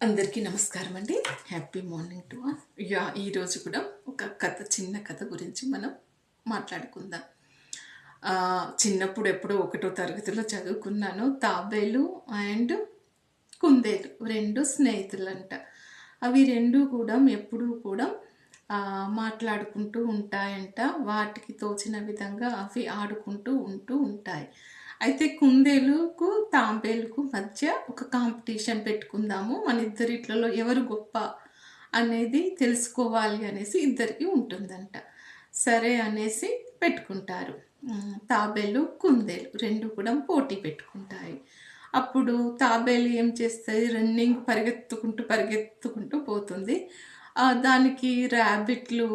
అందరికీ నమస్కారం అండి. హ్యాపీ మార్నింగ్ టు యా ఈరోజు కూడా ఒక కథ చిన్న కథ గురించి మనం మాట్లాడుకుందాం. చిన్నప్పుడు ఎప్పుడో ఒకటో తరగతిలో చదువుకున్నాను. తాబేలు అండ్ కుందేలు రెండు స్నేహితులంట. అవి రెండు కూడా ఎప్పుడూ కూడా మాట్లాడుకుంటూ ఉంటాయంట. వాటికి తోచిన విధంగా అవి ఆడుకుంటూ ఉంటూ ఉంటాయి. అయితే కుందేలుకు తాంబేలుకు మధ్య ఒక కాంపిటీషన్ పెట్టుకుందాము. మన ఇద్దరిట్లలో ఎవరు గొప్ప అనేది తెలుసుకోవాలి అనేసి ఇద్దరికి ఉంటుందంట. సరే అనేసి పెట్టుకుంటారు. తాబేలు కుందేలు రెండు కూడా పోటీ పెట్టుకుంటాయి. అప్పుడు తాబేలు ఏం చేస్తుంది? రన్నింగ్ పరిగెత్తుకుంటూ పరిగెత్తుకుంటూ పోతుంది. దానికి ర్యాబిట్లు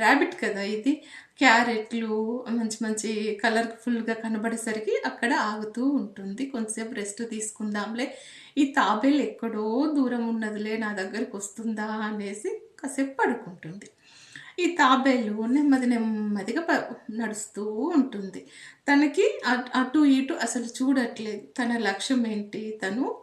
ర్యాబిట్ కదా ఇది. క్యారెట్లు మంచి మంచి కలర్ఫుల్గా కనబడేసరికి అక్కడ ఆగుతూ ఉంటుంది. కొంతసేపు రెస్ట్ తీసుకుందాంలే. ఈ తాబేలు ఎక్కడో దూరం ఉన్నదిలే నా దగ్గరికి వస్తుందా అనేసి కాసేపు పడుకుంటుంది. ఈ తాబేలు నెమ్మది నెమ్మదిగా ప- నడుస్తూ ఉంటుంది. తనకి అటు ఇటు అసలు చూడట్లేదు. తన లక్ష్యం ఏంటి తను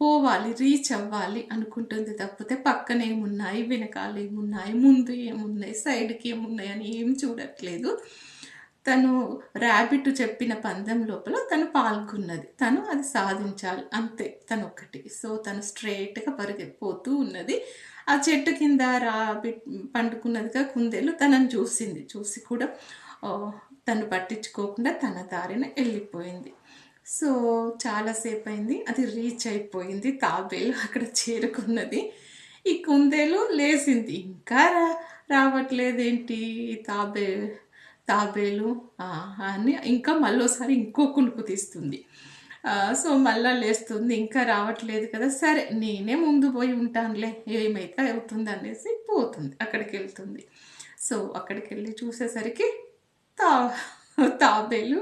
పోవాలి రీచ్ అవ్వాలి అనుకుంటుంది తప్పితే పక్కన ఏమున్నాయి వెనకాల ఏమున్నాయి ముందు ఏమున్నాయి సైడ్కి ఏమున్నాయి అని ఏం చూడట్లేదు. తను ర్యాబిట్ చెప్పిన పందెం లోపల తను పాల్గొన్నది. తను అది సాధించాలి అంతే తను ఒక్కటి సో తను స్ట్రైట్గా పరిగెత్తిపోతూ ఉన్నది. ఆ చెట్టు కింద రాబిట్ పండుకున్నదిగా కుందేలు తనని చూసింది. చూసి కూడా తను పట్టించుకోకుండా తన దారిన వెళ్ళిపోయింది. సో చాలాసేపు అయింది అది రీచ్ అయిపోయింది తాబేలు అక్కడ చేరుకున్నది. ఈ కుందేలు లేచింది. ఇంకా రా రావట్లేదేంటి తాబే తాబేలు? అని ఇంకా మళ్ళీసారి ఇంకో కునుకు తీస్తుంది. సో మళ్ళా లేస్తుంది. ఇంకా రావట్లేదు కదా సరే నేనే ముందు పోయి ఉంటానులే ఏమైతే అవుతుంది అనేసి పోతుంది అక్కడికి వెళ్తుంది సో అక్కడికి వెళ్ళి చూసేసరికి తా తాబేలు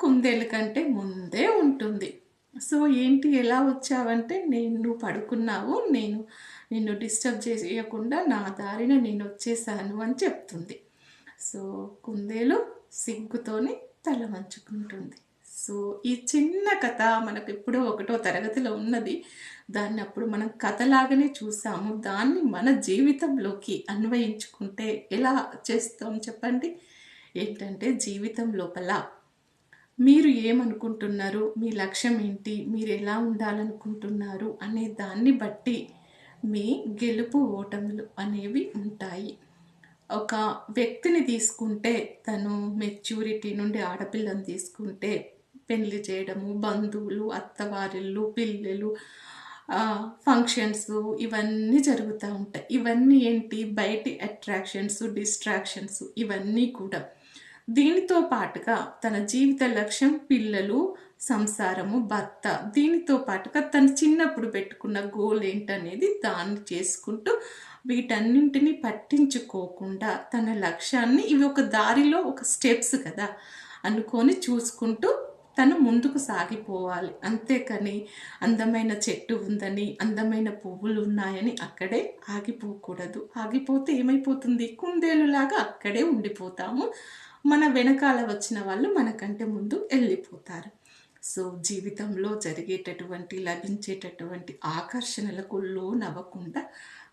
కుందేలు కంటే ముందే ఉంటుంది. సో ఏంటి ఎలా వచ్చావంటే నేను పడుకున్నావు నేను నిన్ను డిస్టర్బ్ చేయకుండా నా దారిన నేను వచ్చేసాను అని చెప్తుంది. సో కుందేలు సిగ్గుతోని తల వంచుకుంటుంది. సో ఈ చిన్న కథ మనకు ఎప్పుడో ఒకటో తరగతిలో ఉన్నది. దాన్ని అప్పుడు మనం కథలాగానే చూసాము. దాన్ని మన జీవితంలోకి అన్వయించుకుంటే ఎలా చేస్తాం చెప్పండి? ఏంటంటే జీవితం లోపల మీరు ఏమనుకుంటున్నారు? మీ లక్ష్యం ఏంటి? మీరు ఎలా ఉండాలనుకుంటున్నారు? అనే దాన్ని బట్టి మీ గెలుపు ఓటములు అనేవి ఉంటాయి. ఒక వ్యక్తిని తీసుకుంటే తను మెచ్యూరిటీ నుండి ఆడపిల్లని తీసుకుంటే పెళ్ళి చేయడము బంధువులు అత్తవారిళ్ళు పిల్లలు ఫంక్షన్స్ ఇవన్నీ జరుగుతూ ఉంటాయి. ఇవన్నీ ఏంటి? బయటి అట్రాక్షన్స్ డిస్ట్రాక్షన్స్ ఇవన్నీ కూడా. దీనితో పాటుగా తన జీవిత లక్ష్యం పిల్లలు సంసారము భర్త దీనితో పాటుగా తను చిన్నప్పుడు పెట్టుకున్న గోల్ ఏంటనేది దాన్ని చేసుకుంటూ వీటన్నింటినీ పట్టించుకోకుండా తన లక్ష్యాన్ని ఇవి ఒక దారిలో ఒక స్టెప్స్ కదా అనుకొని చూసుకుంటూ తను ముందుకు సాగిపోవాలి. అంతేకాని అందమైన చెట్టు ఉందని అందమైన పువ్వులు ఉన్నాయని అక్కడే ఆగిపోకూడదు. ఆగిపోతే ఏమైపోతుంది? కుందేలులాగా అక్కడే ఉండిపోతాము. మన వెనకాల వచ్చిన వాళ్ళు మనకంటే ముందు వెళ్ళిపోతారు. సో జీవితంలో జరిగేటటువంటి లభించేటటువంటి ఆకర్షణలకు లోనవ్వకుండా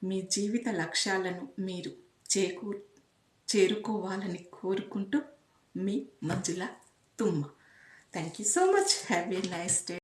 మీ జీవిత లక్ష్యాలను మీరు చేకూ చేరుకోవాలని కోరుకుంటూ మీ Manjula Tumma. Thank you so much have a nice day